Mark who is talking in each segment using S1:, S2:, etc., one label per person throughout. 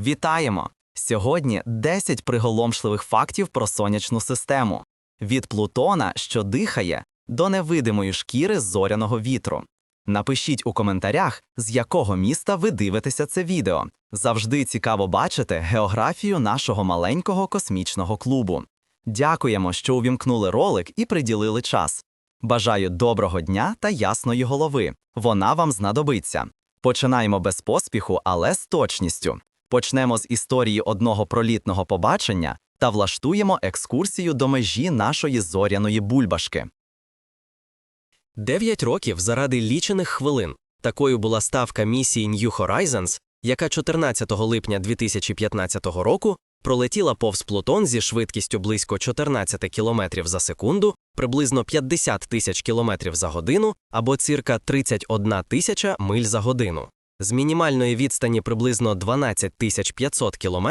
S1: Вітаємо! Сьогодні 10 приголомшливих фактів про сонячну систему. Від Плутона, що дихає, до невидимої шкіри зоряного вітру. Напишіть у коментарях, з якого міста ви дивитеся це відео. Завжди цікаво бачити географію нашого маленького космічного клубу. Дякуємо, що увімкнули ролик і приділили час. Бажаю доброго дня та ясної голови. Вона вам знадобиться. Починаємо без поспіху, але з точністю. Почнемо з історії одного пролітного побачення та влаштуємо екскурсію до межі нашої зоряної бульбашки.
S2: Дев'ять років заради лічених хвилин. Такою була ставка місії New Horizons, яка 14 липня 2015 року пролетіла повз Плутон зі швидкістю близько 14 км за секунду, приблизно 50 тисяч км за годину або цирка 31 тисяча миль за годину. З мінімальної відстані приблизно 12 500 км,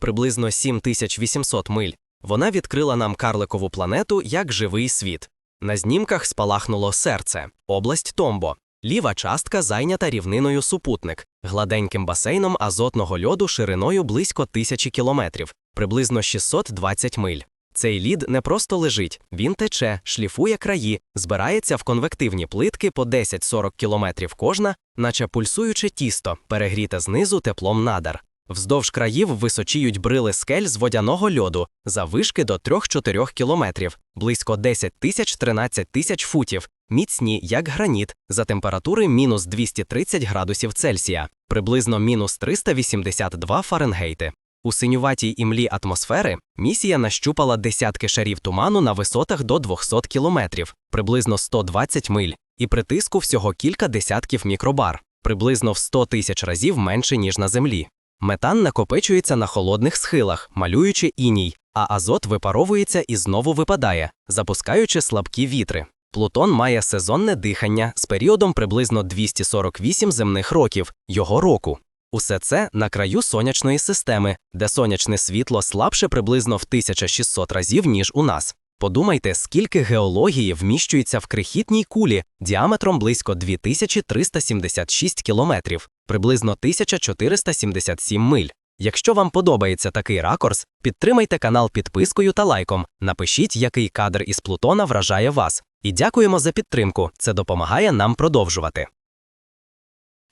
S2: приблизно 7 800 миль, вона відкрила нам карликову планету як живий світ. На знімках спалахнуло серце, область Томбо. Ліва частка зайнята рівниною супутник, гладеньким басейном азотного льоду шириною близько тисячі кілометрів, приблизно 620 миль. Цей лід не просто лежить, він тече, шліфує краї, збирається в конвективні плитки по 10-40 кілометрів кожна, наче пульсуюче тісто, перегріте знизу теплом надар. Вздовж країв височіють брили скель з водяного льоду заввишки до 3-4 кілометрів, близько 10 тисяч 13 тисяч футів, міцні, як граніт, за температури мінус 230 градусів Цельсія, приблизно мінус 382 Фаренгейти. У синюватій імлі атмосфери місія нащупала десятки шарів туману на висотах до 200 кілометрів, приблизно 120 миль, і при тиску всього кілька десятків мікробар, приблизно в 100 тисяч разів менше, ніж на Землі. Метан накопичується на холодних схилах, малюючи іній, а азот випаровується і знову випадає, запускаючи слабкі вітри. Плутон має сезонне дихання з періодом приблизно 248 земних років, його року. Усе це на краю сонячної системи, де сонячне світло слабше приблизно в 1600 разів, ніж у нас. Подумайте, скільки геології вміщується в крихітній кулі діаметром близько 2376 кілометрів, приблизно 1477 миль. Якщо вам подобається такий ракурс, підтримайте канал підпискою та лайком. Напишіть, який кадр із Плутона вражає вас. І дякуємо за підтримку. Це допомагає нам продовжувати.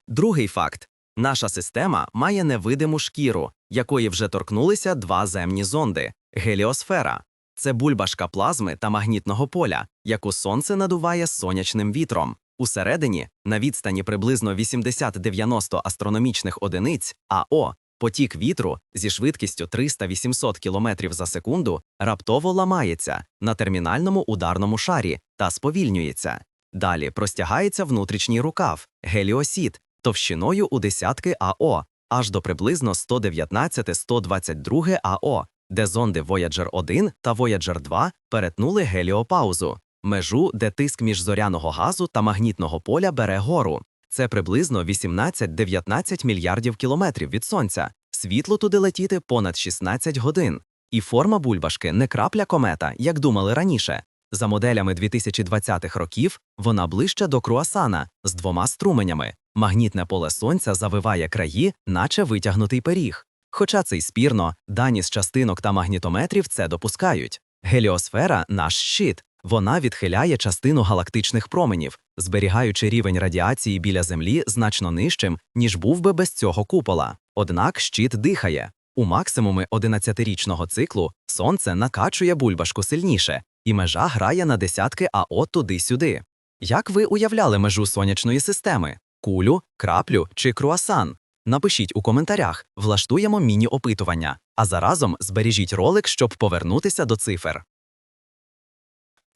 S1: Другий факт: наша система має невидиму шкіру, якої вже торкнулися два земні зонди геліосфера. Це бульбашка плазми та магнітного поля, яку сонце надуває сонячним вітром. Усередині, на відстані приблизно 80-90 астрономічних одиниць АО, потік вітру зі швидкістю 300-800 км за секунду раптово ламається на термінальному ударному шарі та сповільнюється. Далі простягається внутрішній рукав геліосід товщиною у десятки АО, аж до приблизно 119-122 АО, де зонди Voyager 1 та Voyager 2 перетнули геліопаузу, межу, де тиск міжзоряного газу та магнітного поля бере гору. Це приблизно 18-19 мільярдів кілометрів від сонця. Світло туди летіти понад 16 годин. І форма бульбашки не крапля комета, як думали раніше. За моделями 2020-х років вона ближче до круасана з двома струменями. Магнітне поле сонця завиває краї, наче витягнутий пиріг. Хоча це й спірно, дані з частинок та магнітометрів це допускають. Геліосфера наш щит. Вона відхиляє частину галактичних променів, зберігаючи рівень радіації біля Землі значно нижчим, ніж був би без цього купола. Однак щит дихає. У максимуми 11-річного циклу сонце накачує бульбашку сильніше, і межа грає на десятки АО туди-сюди. Як ви уявляли межу сонячної системи? Кулю, краплю чи круасан? Напишіть у коментарях, влаштуємо міні-опитування, а заразом збережіть ролик, щоб повернутися до цифр.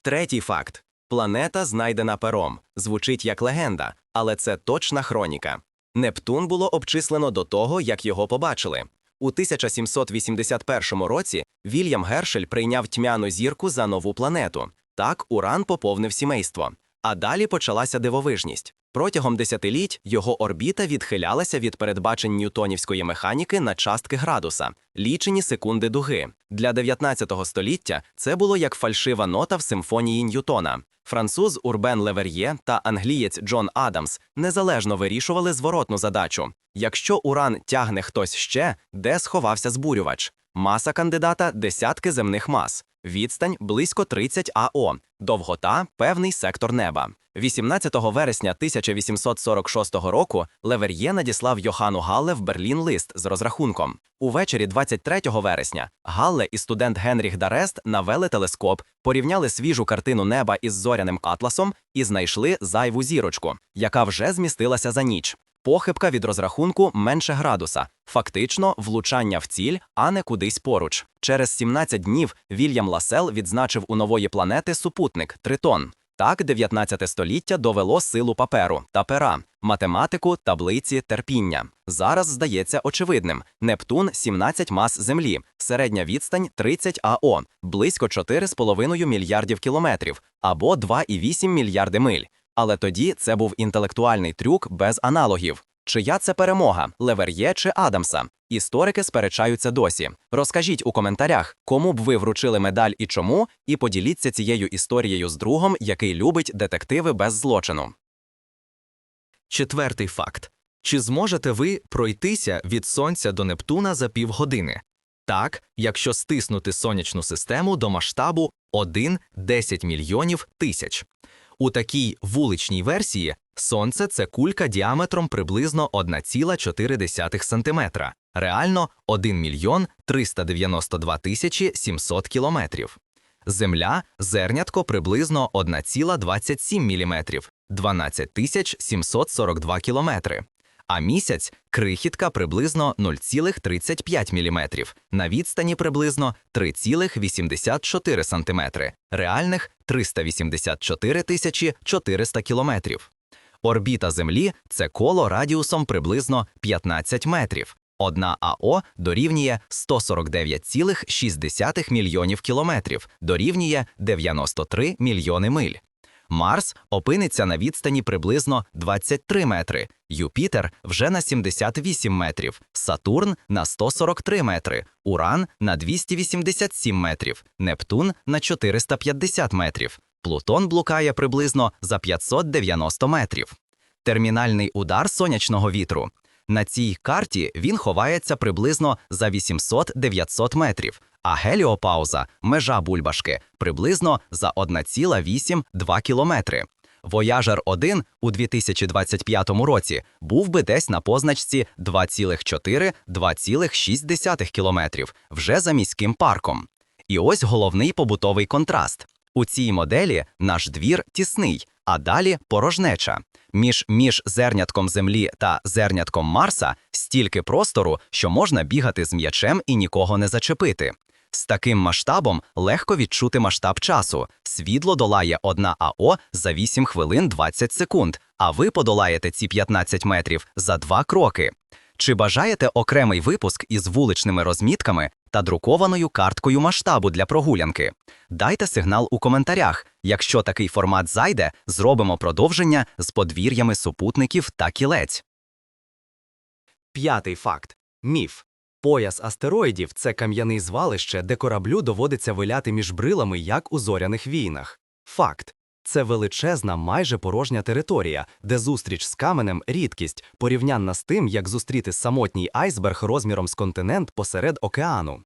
S2: Третій факт: планета знайдена пером. Звучить як легенда, але це точна хроніка. Нептун було обчислено до того, як його побачили. У 1781 році Вільям Гершель прийняв тьмяну зірку за нову планету. Так Уран поповнив сімейство. А далі почалася дивовижність.
S1: Протягом десятиліть його орбіта відхилялася від передбачень ньютонівської механіки на частки градуса, лічені секунди дуги. Для 19 століття це було як фальшива нота в симфонії Ньютона. Француз Урбен Левер'є та англієць Джон Адамс незалежно вирішували зворотну задачу. Якщо уран тягне хтось ще, де сховався збурювач? Маса кандидата десятки земних мас, відстань близько 30 АО, довгота певний сектор неба. 18 вересня 1846 року Левер'є надіслав Йохану Галле в Берлін лист з розрахунком. Увечері 23 вересня Галле і студент Генріх Дарест навели телескоп, порівняли свіжу картину неба із зоряним атласом і знайшли зайву зірочку, яка вже змістилася за ніч. Похибка від розрахунку менше градуса, фактично влучання в ціль, а не кудись поруч. Через 17 днів Вільям Ласел відзначив у нової планети супутник Тритон. Так 19 століття довело силу паперу та пера, математику, таблиці, терпіння. Зараз здається очевидним: Нептун 17 мас Землі, середня відстань 30 АО, близько 4,5 мільярдів кілометрів або 2,8 мільярди миль. Але тоді це був інтелектуальний трюк без аналогів. Чия це перемога Левер'є чи Адамса? Історики сперечаються досі. Розкажіть у коментарях, кому б ви вручили медаль і чому, і поділіться цією історією з другом, який любить детективи без злочину.
S3: Четвертий факт: чи зможете ви пройтися від сонця до Нептуна за півгодини? Так, якщо стиснути сонячну систему до масштабу 1-10 мільйонів тисяч. У такій вуличній версії сонце це кулька діаметром приблизно 1,4 см, реально 1 мільйон 392 тисячі 700 кілометрів. Земля зернятко приблизно 1,27 мм, 12 тисяч 742 кілометри. А місяць крихітка приблизно 0,35 мм, на відстані приблизно 3,84 см, реальних 384 тисячі 400 кілометрів. Орбіта Землі це коло радіусом приблизно 15 метрів. Одна АО дорівнює 149,6 мільйонів кілометрів, дорівнює 93 мільйони миль. Марс опиниться на відстані приблизно 23 метри, Юпітер вже на 78 метрів, Сатурн на 143 метри, Уран на 287 метрів, Нептун на 450 метрів, Плутон блукає приблизно за 590 метрів. Термінальний удар сонячного вітру. На цій карті він ховається приблизно за 800-900 метрів, а геліопауза, межа бульбашки, приблизно за 1,8-2 кілометри. Вояжер 1 у 2025 році був би десь на позначці 2,4-2,6 кілометрів вже за міським парком. І ось головний побутовий контраст. У цій моделі наш двір тісний, а далі порожнеча. Між, між зернятком Землі та зернятком Марса стільки простору, що можна бігати з м'ячем і нікого не зачепити. З таким масштабом легко відчути масштаб часу. Світло долає 1 АО за 8 хвилин 20 секунд, а ви подолаєте ці 15 метрів за 2 кроки. Чи бажаєте окремий випуск із вуличними розмітками та друкованою карткою масштабу для прогулянки? Дайте сигнал у коментарях. Якщо такий формат зайде, зробимо продовження з подвір'ями супутників та кілець.
S4: П'ятий факт міф. Пояс астероїдів це кам'яний звалище, де кораблю доводиться виляти між брилами, як у зоряних війнах. Факт. Це величезна, майже порожня територія, де зустріч з каменем рідкість, порівнянна з тим, як зустріти самотній айсберг розміром з континент посеред океану.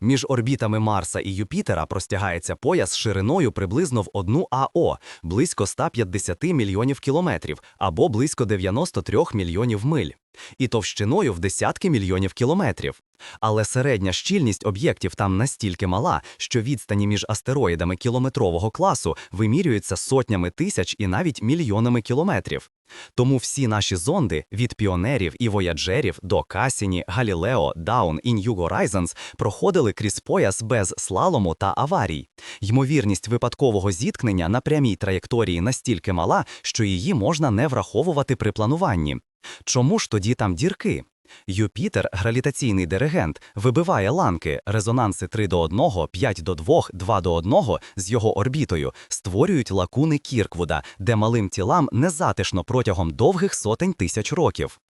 S4: Між орбітами Марса і Юпітера простягається пояс шириною приблизно в 1 АО, близько 150 мільйонів кілометрів або близько 93 мільйонів миль, і товщиною в десятки мільйонів кілометрів. Але середня щільність об'єктів там настільки мала, що відстані між астероїдами кілометрового класу вимірюються сотнями тисяч і навіть мільйонами кілометрів. Тому всі наші зонди від піонерів і вояджерів до Касіні, Галілео, Даун і Нью Горайзенс проходили крізь пояс без слалому та аварій. Ймовірність випадкового зіткнення на прямій траєкторії настільки мала, що її можна не враховувати при плануванні. Чому ж тоді там дірки? Юпітер – гравітаційний диригент, вибиває ланки, резонанси 3 до 1, 5 до 2, 2 до 1 з його орбітою, створюють лакуни Кірквуда, де малим тілам незатишно протягом довгих сотень тисяч років.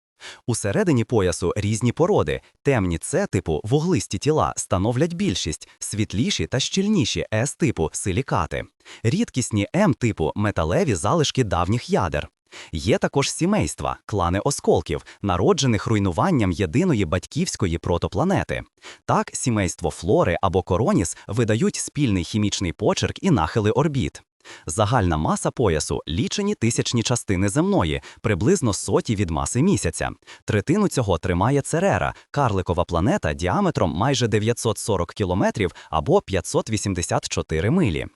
S4: Усередині поясу різні породи, темні С типу вуглисті тіла становлять більшість, світліші та щільніші С типу силікати, рідкісні М типу металеві залишки давніх ядер. Є також сімейства, клани осколків, народжених руйнуванням єдиної батьківської протопланети. Так, сімейство флори або короніс видають спільний хімічний почерк і нахили орбіт. Загальна маса поясу лічені тисячні частини земної, приблизно соті від маси місяця. Третину цього тримає Церера, карликова планета діаметром майже 940 кілометрів або 584 милі.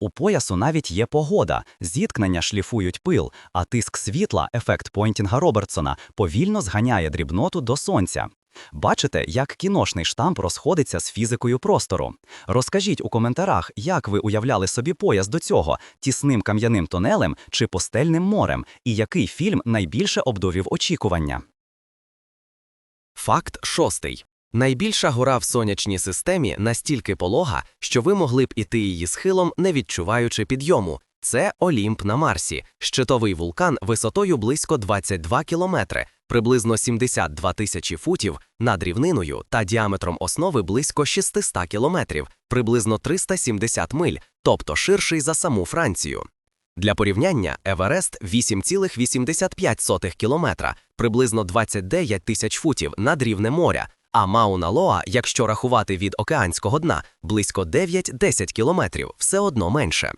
S4: У поясу навіть є погода, зіткнення шліфують пил, а тиск світла, ефект Пойнтінга Робертсона, повільно зганяє дрібноту до сонця. Бачите, як кіношний штамп розходиться з фізикою простору. Розкажіть у коментарях, як ви уявляли собі пояс до цього тісним кам'яним тунелем чи постельним морем, і який фільм найбільше обдовів очікування.
S2: Факт шостий. Найбільша гора в сонячній системі настільки полога, що ви могли б іти її схилом, не відчуваючи підйому. Це Олімп на Марсі, щитовий вулкан висотою близько 22 кілометри, приблизно 72 тисячі футів над рівниною та діаметром основи близько 600 кілометрів, приблизно 370 миль, тобто ширший за саму Францію. Для порівняння Еверест 8,85 кілометра, приблизно 29 тисяч футів над рівнем моря, а Мауна Лоа, якщо рахувати від океанського дна, близько 9-10 кілометрів, все одно менше.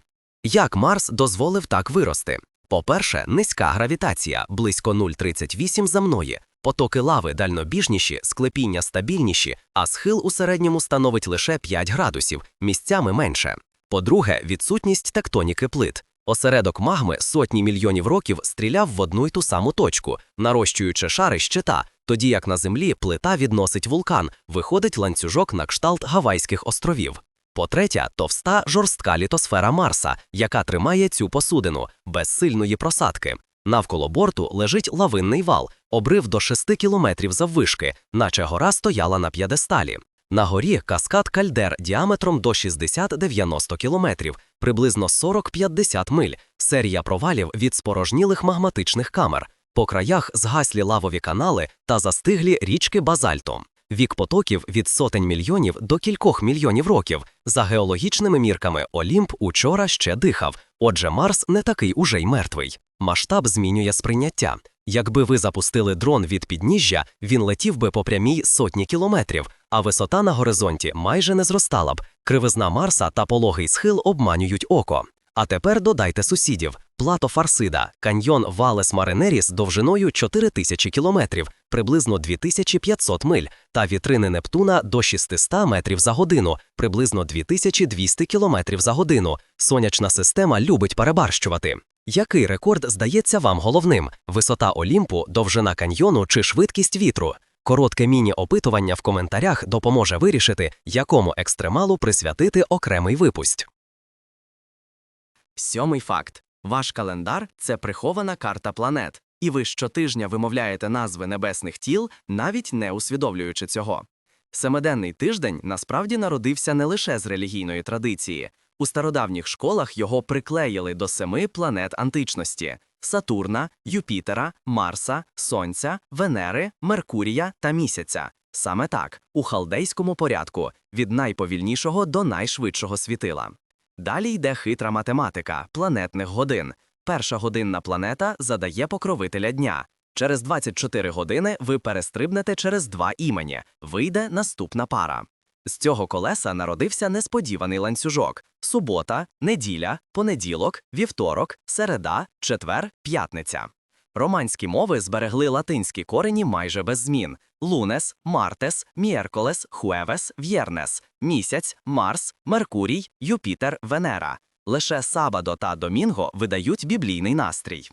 S2: Як Марс дозволив так вирости? По-перше, низька гравітація, близько 0,38 земної, потоки лави дальнобіжніші, склепіння стабільніші, а схил у середньому становить лише 5 градусів, місцями менше. По-друге, відсутність тектоніки плит. Осередок магми сотні мільйонів років стріляв в одну й ту саму точку, нарощуючи шари щита, тоді як на землі плита відносить вулкан, виходить ланцюжок на кшталт Гавайських островів. По-третє, товста жорстка літосфера Марса, яка тримає цю посудину, без сильної просадки. Навколо борту лежить лавинний вал, обрив до 6 кілометрів заввишки, наче гора стояла на п'єдесталі. На горі каскад кальдер діаметром до 60-90 кілометрів, приблизно 40-50 миль, серія провалів від спорожнілих магматичних камер, по краях згаслі лавові канали та застиглі річки базальтом. Вік потоків від сотень мільйонів до кількох мільйонів років. За геологічними мірками Олімп учора ще дихав, отже, Марс не такий уже й мертвий. Масштаб змінює сприйняття. Якби ви запустили дрон від підніжжя, він летів би по прямій сотні кілометрів, а висота на горизонті майже не зростала б. Кривизна Марса та пологий схил обманюють око. А тепер додайте сусідів: плато Фарсида, каньйон Валес Маринеріс довжиною 4000 кілометрів, приблизно 2500 миль, та вітрини Нептуна до 600 метрів за годину, приблизно 2200 кілометрів за годину. Сонячна система любить перебарщувати. Який рекорд здається вам головним: висота Олімпу, довжина каньйону чи швидкість вітру? Коротке міні-опитування в коментарях допоможе вирішити, якому екстремалу присвятити окремий випусть. Сьомий факт: ваш календар це прихована карта планет, і ви щотижня вимовляєте назви небесних тіл, навіть не усвідомлюючи цього. Семиденний тиждень насправді народився не лише з релігійної традиції. У стародавніх школах його приклеїли до семи планет античності: Сатурна, Юпітера, Марса, Сонця, Венери, Меркурія та Місяця. Саме так, у халдейському порядку, від найповільнішого до найшвидшого світила. Далі йде хитра математика планетних годин. Перша годинна планета задає покровителя дня. Через 24 години ви перестрибнете через два імені. Вийде наступна пара. З цього колеса народився несподіваний ланцюжок: субота, неділя, понеділок, вівторок, середа, четвер, п'ятниця. Романські мови зберегли латинські корені майже без змін: лунес, мартес, мієрколес, хуевес, в'єрнес, місяць, Марс, Меркурій, Юпітер, Венера. Лише сабадо та домінго видають біблійний настрій.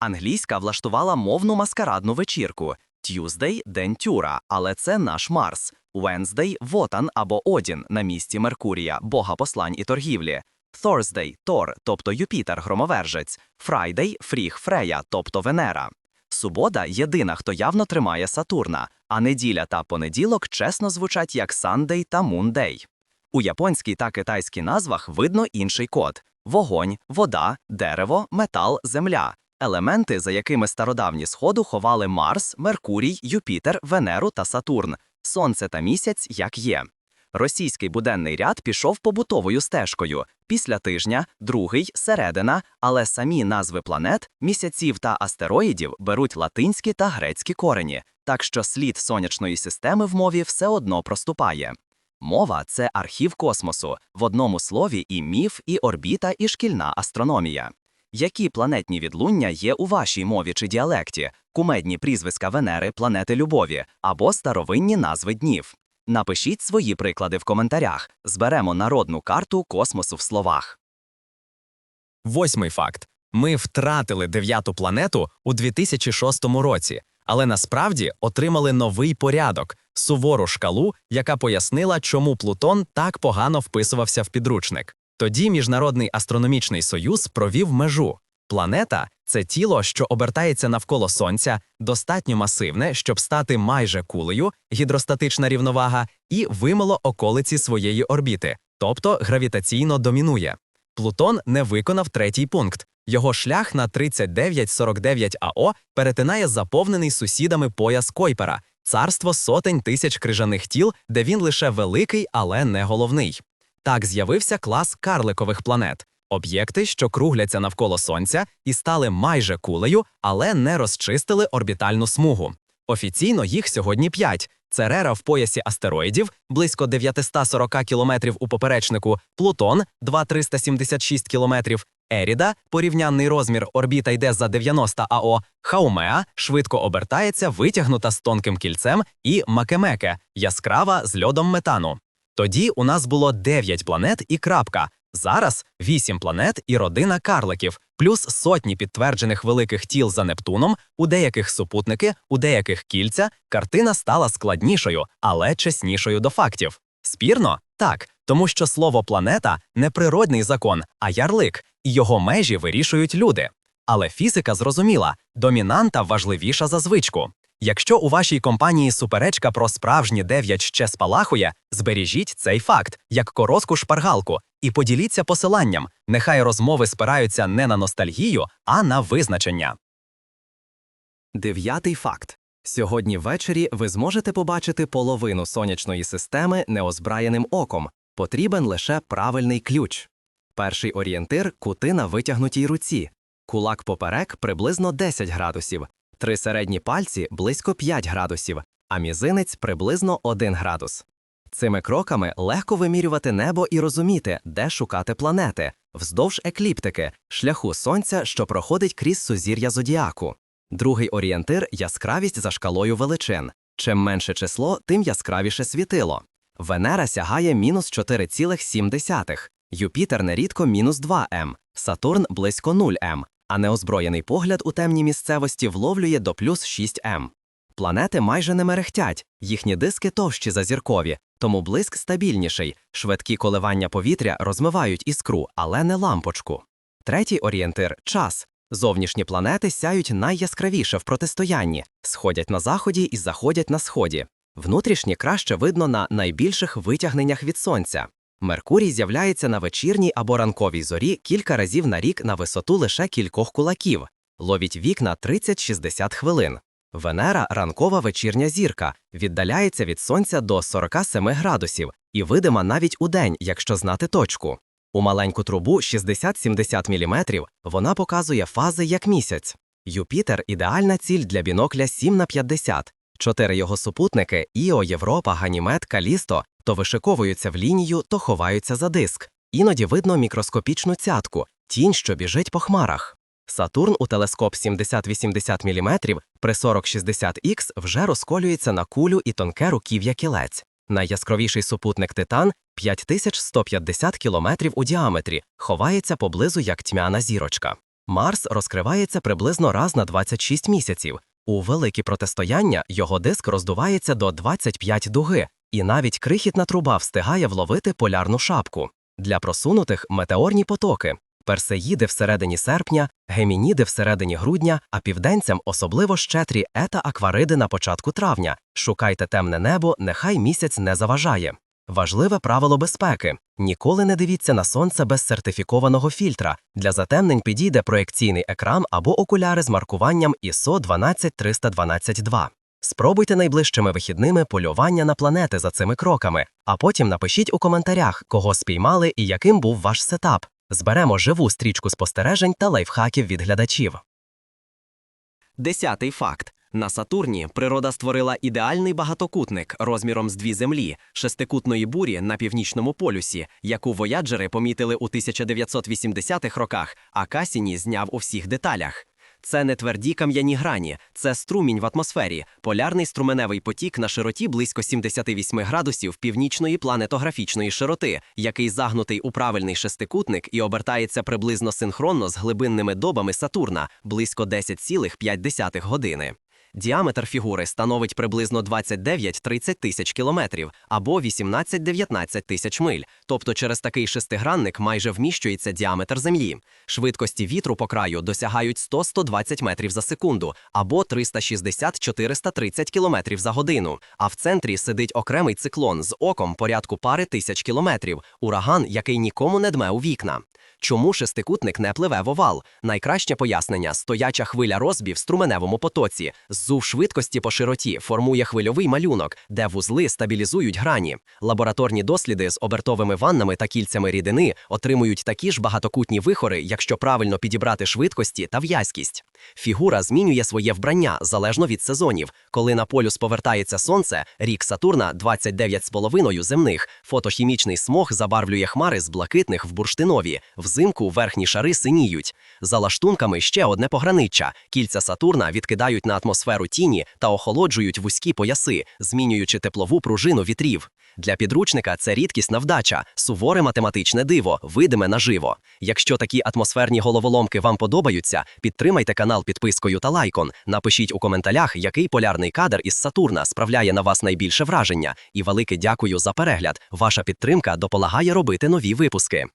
S2: Англійська влаштувала мовну маскарадну вечірку. Tuesday – день тюра, але це наш Марс. Wednesday – Вотан або Одін на місці Меркурія, бога послань і торгівлі. Thursday – Тор, тобто Юпітер, громовержець. Friday – Фріг Фрея, тобто Венера.
S1: Субота єдина, хто явно тримає Сатурна, а неділя та понеділок чесно звучать як Сандей та Мундей. У японській та китайській назвах видно інший код: вогонь, вода, дерево, метал, земля. Елементи, за якими стародавні сходу ховали Марс, Меркурій, Юпітер, Венеру та Сатурн, Сонце та місяць як є. Російський буденний ряд пішов побутовою стежкою. Після тижня, другий, середина, але самі назви планет, місяців та астероїдів беруть латинські та грецькі корені, так що слід сонячної системи в мові все одно проступає. Мова це архів космосу, в одному слові і міф, і орбіта, і шкільна астрономія. Які планетні відлуння є у вашій мові чи діалекті, кумедні прізвиська Венери, планети любові або старовинні назви днів? Напишіть свої приклади в коментарях. Зберемо народну карту космосу в словах.
S3: Восьмий факт: ми втратили дев'яту планету у 2006 році, але насправді отримали новий порядок сувору шкалу, яка пояснила, чому Плутон так погано вписувався в підручник. Тоді Міжнародний астрономічний союз провів межу. Планета це тіло, що обертається навколо Сонця, достатньо масивне, щоб стати майже кулею, гідростатична рівновага, і вимило околиці своєї орбіти, тобто гравітаційно домінує. Плутон не виконав третій пункт. Його шлях на 3949 АО перетинає заповнений сусідами пояс Койпера, царство сотень тисяч крижаних тіл, де він лише великий, але не головний. Так з'явився клас карликових планет об'єкти, що кругляться навколо Сонця і стали майже кулею, але не розчистили орбітальну смугу. Офіційно їх сьогодні п'ять. Церера в поясі астероїдів близько 940 кілометрів у поперечнику, Плутон 2376 кілометрів, Еріда, порівнянний розмір орбіта йде за 90 АО, Хаумеа швидко обертається, витягнута з тонким кільцем, і Макемеке яскрава з льодом метану. Тоді у нас було 9 планет і крапка. Зараз 8 планет і родина карликів, плюс сотні підтверджених великих тіл за Нептуном, у деяких супутники, у деяких кільця. Картина стала складнішою, але чеснішою до фактів. Спірно? Так, тому що слово планета не природний закон, а ярлик, і його межі вирішують люди. Але фізика зрозуміла, домінанта важливіша за звичку. Якщо у вашій компанії суперечка про справжнє дев'ять ще спалахує, збережіть цей факт як коротку шпаргалку і поділіться посиланням. Нехай розмови спираються не на ностальгію, а на визначення.
S1: Дев'ятий факт. Сьогодні ввечері ви зможете побачити половину сонячної системи неозбраєним оком. Потрібен лише правильний ключ. Перший орієнтир кути на витягнутій руці. Кулак поперек приблизно 10 градусів, три середні пальці близько 5 градусів, а мізинець приблизно 1 градус. Цими кроками легко вимірювати небо і розуміти, де шукати планети, вздовж екліптики, шляху сонця, що проходить крізь сузір'я зодіаку. Другий орієнтир яскравість за шкалою величин. Чим менше число, тим яскравіше світило. Венера сягає мінус 4,7, Юпітер нерідко мінус 2 м, Сатурн близько 0 м, а неозброєний погляд у темній місцевості вловлює до плюс 6 м. Планети майже не мерехтять, їхні диски товщі за зіркові, тому блиск стабільніший, швидкі коливання повітря розмивають іскру, але не лампочку. Третій орієнтир час. Зовнішні планети сяють найяскравіше в протистоянні, сходять на заході і заходять на сході. Внутрішні краще видно на найбільших витягненнях від сонця. Меркурій з'являється на вечірній або ранковій зорі кілька разів на рік на висоту лише кількох кулаків, ловіть вік на 30-60 хвилин. Венера ранкова вечірня зірка, віддаляється від сонця до 47 градусів і видима навіть у день, якщо знати точку. У маленьку трубу 60-70 мм вона показує фази як місяць. Юпітер ідеальна ціль для бінокля 7 на 50. Чотири його супутники Іо, Європа, Ганімед, Калісто то вишиковуються в лінію, то ховаються за диск. Іноді видно мікроскопічну цятку, тінь, що біжить по хмарах. Сатурн у телескоп 70-80 мм при 40-60Х вже розколюється на кулю і тонке руків'я кілець. Найяскравіший супутник Титан 5150 км у діаметрі, ховається поблизу як тьмяна зірочка. Марс розкривається приблизно раз на 26 місяців. У великі протистояння його диск роздувається до 25 дуги, і навіть крихітна труба встигає вловити полярну шапку. Для просунутих метеорні потоки.
S2: персеїди всередині серпня, гемініди всередині грудня, а південцям особливо щедрі ета аквариди на початку травня. Шукайте темне небо, нехай місяць не заважає. Важливе правило безпеки: ніколи не дивіться на сонце без сертифікованого фільтра. Для затемнень підійде проекційний екран або окуляри з маркуванням ISO 12312-2. Спробуйте найближчими вихідними полювання на планети за цими кроками, а потім напишіть у коментарях, кого спіймали і яким був ваш сетап. Зберемо живу стрічку спостережень та лайфхаків від глядачів.
S5: Десятий факт. На Сатурні природа створила ідеальний багатокутник розміром з дві землі шестикутної бурі на північному полюсі, яку вояджери помітили у 1980-х роках, а Касіні зняв у всіх деталях. Це не тверді кам'яні грані, це струмінь в атмосфері, полярний струменевий потік на широті близько 78 градусів північної планетографічної широти, який загнутий у правильний шестикутник і обертається приблизно синхронно з глибинними добами Сатурна близько 10,5 години. Діаметр фігури становить приблизно 29-30 тисяч кілометрів або 18-19 тисяч миль, тобто через такий шестигранник майже вміщується діаметр Землі. Швидкості вітру по краю досягають 100-120 метрів за секунду або 360-430 кілометрів за годину. А в центрі сидить окремий циклон з оком порядку пари тисяч кілометрів, ураган, який нікому не дме у вікна. Чому шестикутник не пливе в овал? Найкраще пояснення стояча хвиля розбі в струменевому потоці. Зув швидкості по широті формує хвильовий малюнок, де вузли стабілізують грані. Лабораторні досліди з обертовими ваннами та кільцями рідини отримують такі ж багатокутні вихори, якщо правильно підібрати швидкості та в'язкість. Фігура змінює своє вбрання залежно від сезонів. Коли на полюс повертається сонце, рік Сатурна 29,5 земних. Фотохімічний смог забарвлює хмари з блакитних в бурштинові. Взимку верхні шари синіють. За лаштунками ще одне пограниччя. Кільця Сатурна відкидають на атмосферу тіні та охолоджують вузькі пояси, змінюючи теплову пружину вітрів. Для підручника це рідкісна вдача, суворе математичне диво, видиме наживо. Якщо такі атмосферні головоломки вам подобаються, підтримайте канал підпискою та лайком. Напишіть у коментарях, який полярний кадр із Сатурна справляє на вас найбільше враження. І велике дякую за перегляд. Ваша підтримка допомагає робити нові випуски.